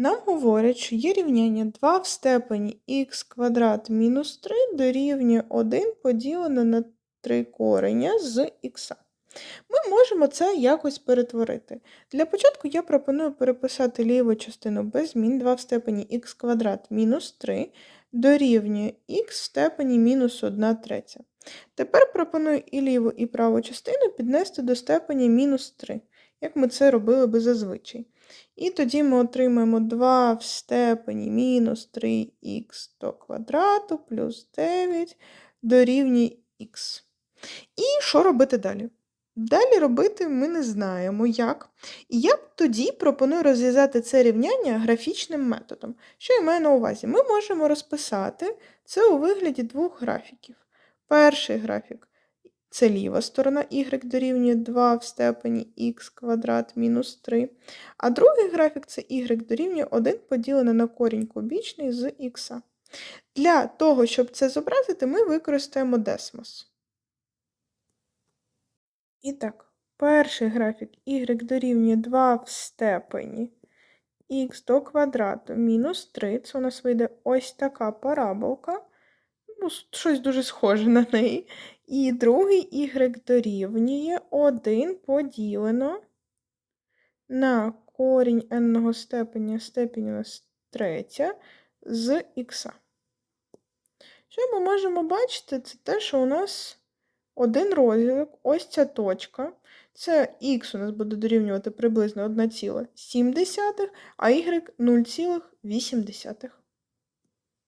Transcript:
Нам говорять, що є рівняння 2 в степені х квадрат мінус 3 дорівнює 1 поділене на 3 кореня з х. Ми можемо це якось перетворити. Для початку я пропоную переписати ліву частину без змін 2 в степені х квадрат мінус 3 дорівнює х в степені мінус 1 третя. Тепер пропоную і ліву, і праву частину піднести до степені мінус 3, як ми це робили би зазвичай. І тоді ми отримаємо 2 в степені мінус 3х до квадрату плюс 9 дорівнює х. І що робити далі? Далі робити ми не знаємо як. І я тоді пропоную розв'язати це рівняння графічним методом. Що я маю на увазі? Ми можемо розписати це у вигляді двох графіків. Перший графік це ліва сторона y дорівнює 2 в степені х квадрат мінус 3. А другий графік це y дорівнює 1 поділене на корінь кубічний з х. Для того, щоб це зобразити, ми використаємо десмос. І так, перший графік y дорівнює 2 в степені х до квадрату мінус 3. Це у нас вийде ось така параболка. Ну, щось дуже схоже на неї. І другий y дорівнює 1 поділено на корінь n степеня степінь у нас третя з х. Що ми можемо бачити, це те, що у нас один розв'язок, ось ця точка. Це х у нас буде дорівнювати приблизно 1,7, а y 0,8.